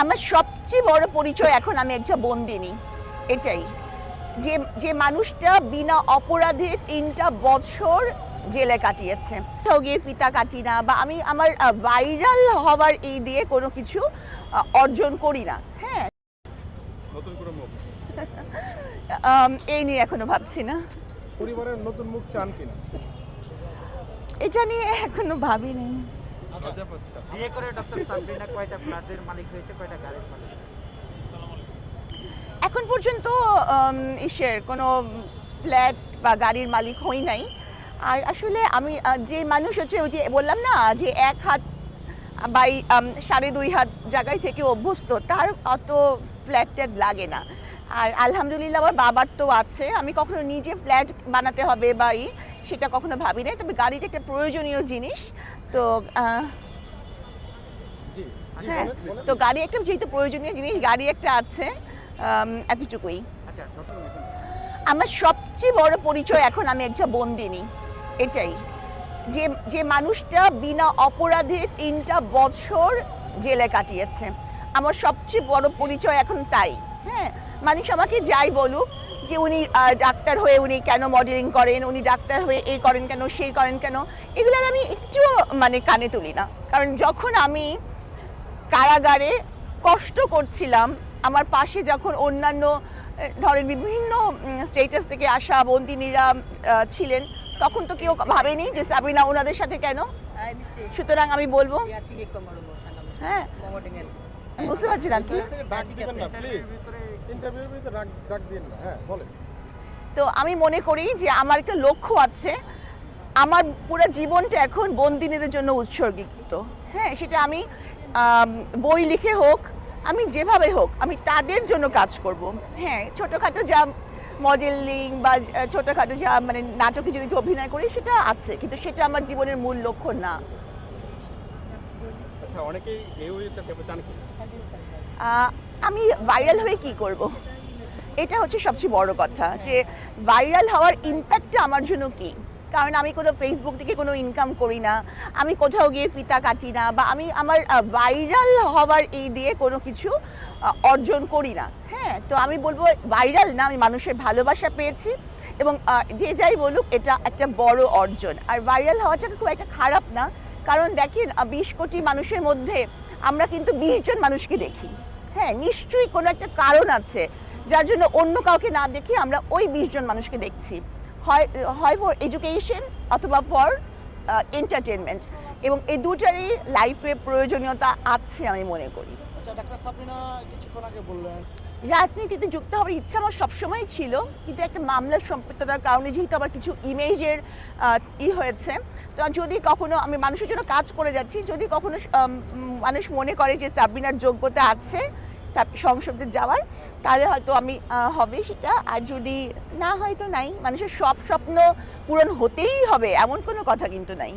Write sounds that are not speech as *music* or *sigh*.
আমার সবচেয়ে বড় পরিচয় এখন আমি একটা বন্দিনী এটাই। যে যে মানুষটা বিনা অপরাধে তিনটা বছর জেলে কাটিয়েছে। কোথাও গিয়ে ফিতা কাটি না বা আমি আমার ভাইরাল হওয়ার এই দিয়ে কোনো কিছু অর্জন করি না। হ্যাঁ। *laughs* এই নিয়ে এখনও ভাবছি না। পরিবারের নতুন মুখ চান কিনা? এটা নিয়ে এখনও ভাবিনি। বিয়ে করে ডক্টর সাবরিনা কয়টা ফ্ল্যাটের মালিক হয়েছে কয়টা গাড়ির মালিক? এখন পর্যন্ত ইসের কোনো ফ্ল্যাট বা গাড়ির মালিক হই নাই। আর আসলে আমি যে মানুষ হচ্ছে ওই যে বললাম না যে এক হাত বাই সাড়ে দুই হাত জায়গায় থেকে অভ্যস্ত তার অত ফ্ল্যাট ট্যাট লাগে না। আর আলহামদুলিল্লাহ আমার বাবার তো আছে। আমি কখনো নিজে ফ্ল্যাট বানাতে হবে বা ই সেটা কখনো ভাবি নাই। তবে গাড়িটা একটা প্রয়োজনীয় জিনিস। তো হ্যাঁ। তো গাড়ি একটা যেহেতু প্রয়োজনীয় জিনিস গাড়ি একটা আছে এতটুকুই। আচ্ছা আমার সবচেয়ে বড় পরিচয় এখন আমি একটা বন্দিনী এটাই। যে যে মানুষটা বিনা অপরাধে তিনটা বছর জেলে কাটিয়েছে। আমার সবচেয়ে বড় পরিচয় এখন তাই হ্যাঁ? মানুষ আমাকে যাই বলুক যে উনি ডাক্তার হয়ে উনি কেন মডেলিং করেন উনি ডাক্তার হয়ে এই করেন কেন সেই করেন কেন এগুলোর আমি একটু মানে কানে তুলি না। কারণ যখন আমি কারাগারে কষ্ট করছিলাম আমার পাশে যখন অন্যান্য ধরেন বিভিন্ন স্টেটাস থেকে আসা বন্দিনীরা ছিলেন তখন তো কেউ ভাবেনি যে সাবিনা ওনাদের সাথে কেন? সুতরাং আমি বলব হ্যাঁ। বুঝতে পারছি না কি দিবেন না না হ্যাঁ তো আমি মনে করি যে আমার একটা লক্ষ্য আছে। আমার পুরো জীবনটা এখন বন্দিনীদের জন্য উৎসর্গীকৃত। হ্যাঁ সেটা আমি বই লিখে হোক আমি যেভাবে হোক আমি তাদের জন্য কাজ করব। হ্যাঁ ছোটোখাটো যা মডেলিং বা ছোটোখাটো যা মানে নাটকে যদি অভিনয় করি সেটা আছে। কিন্তু সেটা আমার জীবনের মূল লক্ষ্য না। আচ্ছা অনেকেই এই কি? আমি ভাইরাল হয়ে কি করব? এটা হচ্ছে সবচেয়ে বড় কথা যে ভাইরাল হওয়ার ইম্প্যাক্টটা আমার জন্য কি? কারণ আমি কোনো ফেসবুক থেকে কোনো ইনকাম করি না, আমি কোথাও গিয়ে ফিতা কাটি না বা আমি আমার ভাইরাল হওয়ার এই দিয়ে কোনো কিছু অর্জন করি না। হ্যাঁ তো আমি বলব ভাইরাল না, আমি মানুষের ভালোবাসা পেয়েছি এবং যে যাই বলুক, এটা একটা বড় অর্জন। আর ভাইরাল হওয়াটা খুব একটা খারাপ না কারণ দেখেন বিশ কোটি মানুষের মধ্যে আমরা কিন্তু বিশ জন মানুষকে দেখি। হ্যাঁ নিশ্চয়ই কোনো একটা কারণ আছে যার জন্য অন্য কাউকে না দেখে আমরা ওই বিশ জন মানুষকে দেখছি। হয় হয় ফর এডুকেশন অথবা ফর এন্টারটেনমেন্ট এবং এই দুটারই লাইফে প্রয়োজনীয়তা আছে আমি মনে করি। আচ্ছা ডাক্তার সাবরিনা কিছুক্ষণ আগে বললেন রাজনীতিতে যুক্ত হওয়ার ইচ্ছা আমার সবসময় ছিল, কিন্তু একটা মামলার সম্পৃক্ততার কারণে যেহেতু আমার কিছু ইমেজের ই হয়েছে, তো যদি কখনো আমি মানুষের জন্য কাজ করে যাচ্ছি, যদি কখনো মানুষ মনে করে যে সাবিনার যোগ্যতা আছে সংসদে যাওয়ার, তাহলে হয়তো আমি হবে সেটা, আর যদি না হয়তো নাই। মানুষের সব স্বপ্ন পূরণ হতেই হবে, এমন কোনো কথা কিন্তু নাই।